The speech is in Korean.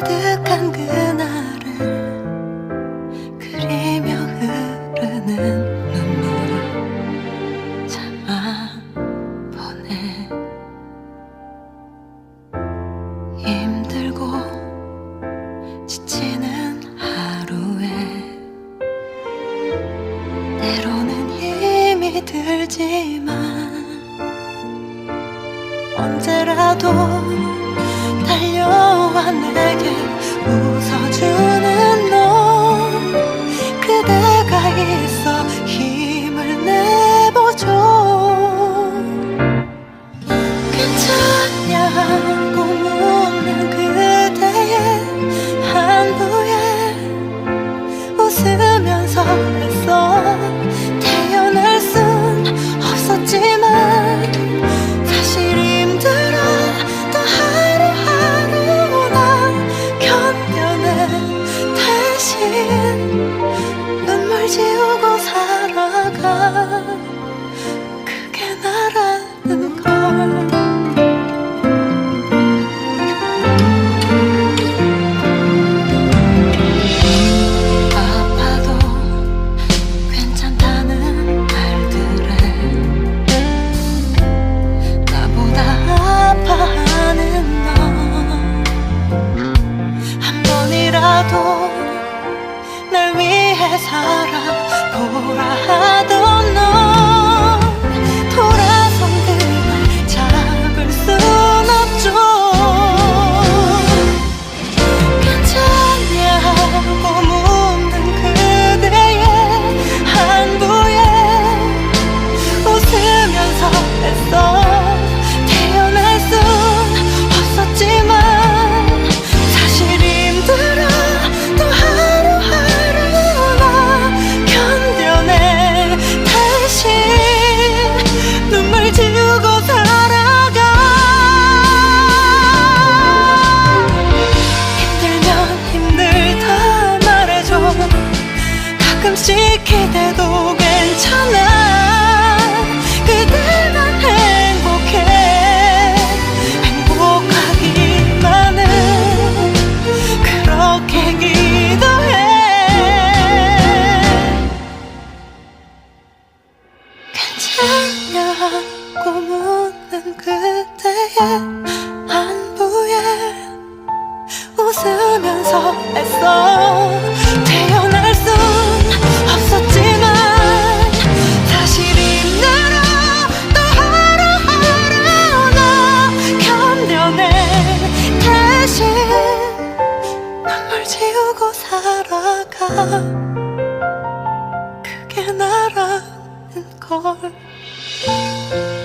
가득한 그날을 그리며 흐르는 눈물을 참아 보내. 힘들고 지치는 하루에 때로는 힘이 들지만 언제라도 내게 웃어주는 너. 그대가 있어 힘을 내보죠. 괜찮냐고 묻는 그대의 한부에 웃으면서 그대도 괜찮아. 그대만 행복해. 행복하기만은 그렇게 기도해. 괜찮냐고 묻는 그대의 안부에 웃으면서 애써. 두고 살아가 그게 나라는 걸.